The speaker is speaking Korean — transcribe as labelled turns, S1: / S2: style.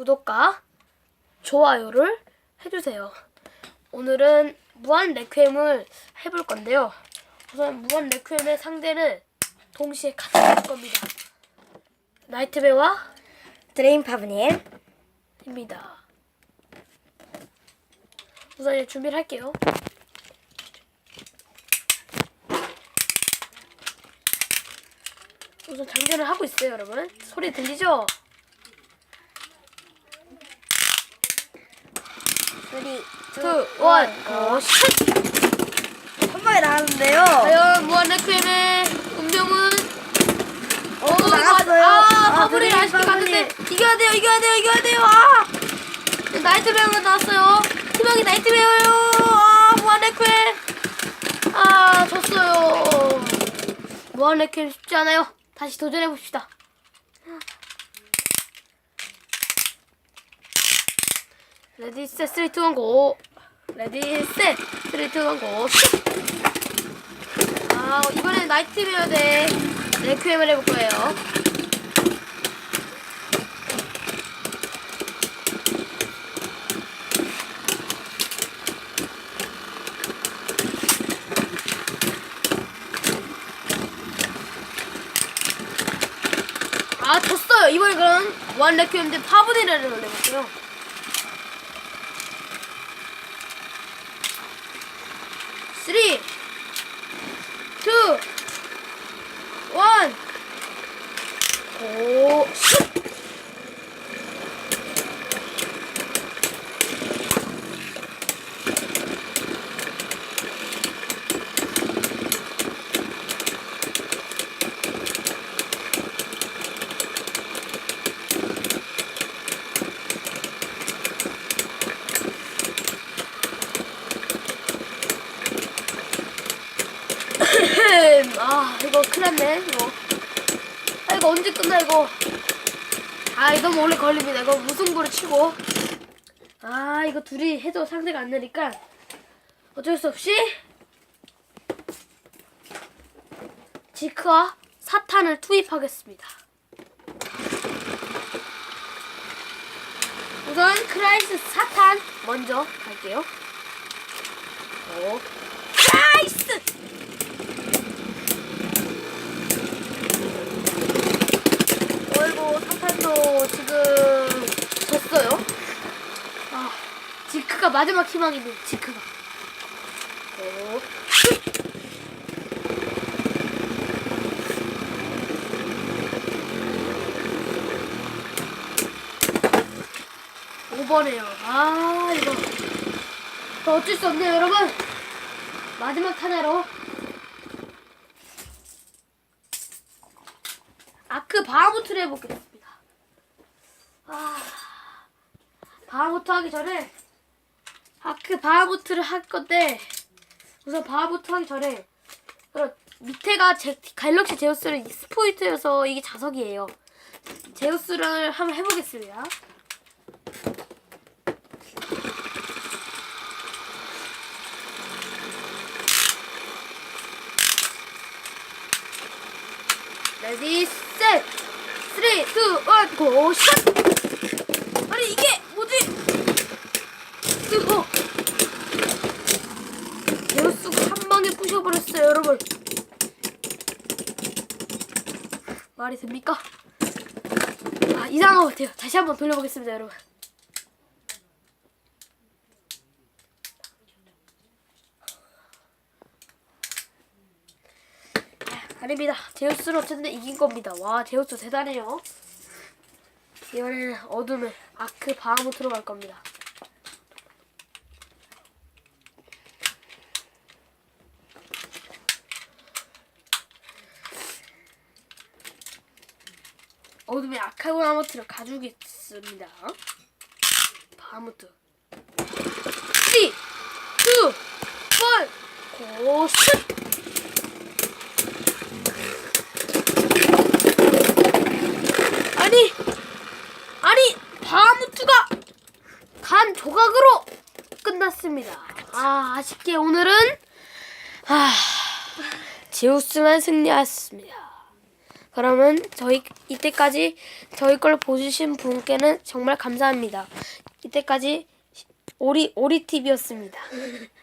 S1: 구독과 좋아요를 해주세요. 오늘은 무한 레퀴엠을 해볼 건데요. 우선 무한 레퀴엠의 상대는 동시에 같이 할 겁니다. 나이트베어와
S2: 드레인 파브님
S1: 입니다. 우선 이제 준비를 할게요. 우선 장전을 하고 있어요, 여러분. 소리 들리죠?
S2: 3, 2, 1,
S1: 2, 1, 고, 슛!
S2: 한 방에 나왔는데요
S1: 과연 무한 레퀴엠의 운명은
S2: 어,
S1: 오,
S2: 나갔어요
S1: 아,
S2: 아, 드레인
S1: 아쉽게
S2: 파브님.
S1: 갔는데 이겨야 돼요, 이겨야 돼요, 이겨야 돼요. 아! 나이트베어가 나왔어요. 희망이 나이트베어요. 아, 무한 레퀴엠. 아, 졌어요. 무한 레퀴엠 쉽지 않아요. 다시 도전해 봅시다. 레디 셋 쓰리 투원 고. 레디 셋 쓰리 투원 고. 슛! 아, 이번엔 나이트베어 대 레퀴엠을 해볼 거예요. 아, 졌어요. 이번엔 그럼 원 레퀴엠 대 파브디를 해볼게요. 쓰리, 투, 원, 고, 슛! 아 이거 큰일 났네 이거. 아 이거 언제 끝나 이거? 아 이거 너무 오래 걸립니다. 이거 무승부를 치고. 아 이거 둘이 해도 상대가 안 되니까 어쩔 수 없이 지크와 사탄을 투입하겠습니다. 우선 크라이스 사탄 먼저 갈게요. 오. 크라이스 어이구 사탄도 지금 졌어요. 아 지크가 마지막 희망이네 지크가. 오. 5번에요. 아 이거 또 어쩔 수 없네요 여러분. 마지막 하나로 아크 바하무트를 해보겠습니다. 아, 바하무트 하기 전에 아크 바하무트를 할 건데 우선 바하무트 하기 전에 그럼 밑에가 제, 갈럭시 제우스는 스포이트여서 이게 자석이에요. 제우스를 한번 해보겠습니다. 레디 셋 쓰리 투원 고 샷! 아니 이게 뭐지? 제우스가 한 방에 부셔버렸어요 여러분 말이 됩니까? 아 이상한 것 같아요 다시 한번 돌려보겠습니다 여러분 아닙니다. 제우스는 어쨌든 이긴 겁니다. 와, 제우스 대단해요. 이번에는 어둠의 아크 바하무트로 갈 겁니다. 어둠의 아카고 나무트를 가주겠습니다. 바하무트. 3, 2, 1, 고, 슛! 아니 아니 바하무트가 간 조각으로 끝났습니다. 아 아쉽게 오늘은 아 제우스만 승리했습니다. 그러면 저희 이때까지 저희 걸 보주신 분께는 정말 감사합니다. 이때까지 오리 오리 TV였습니다.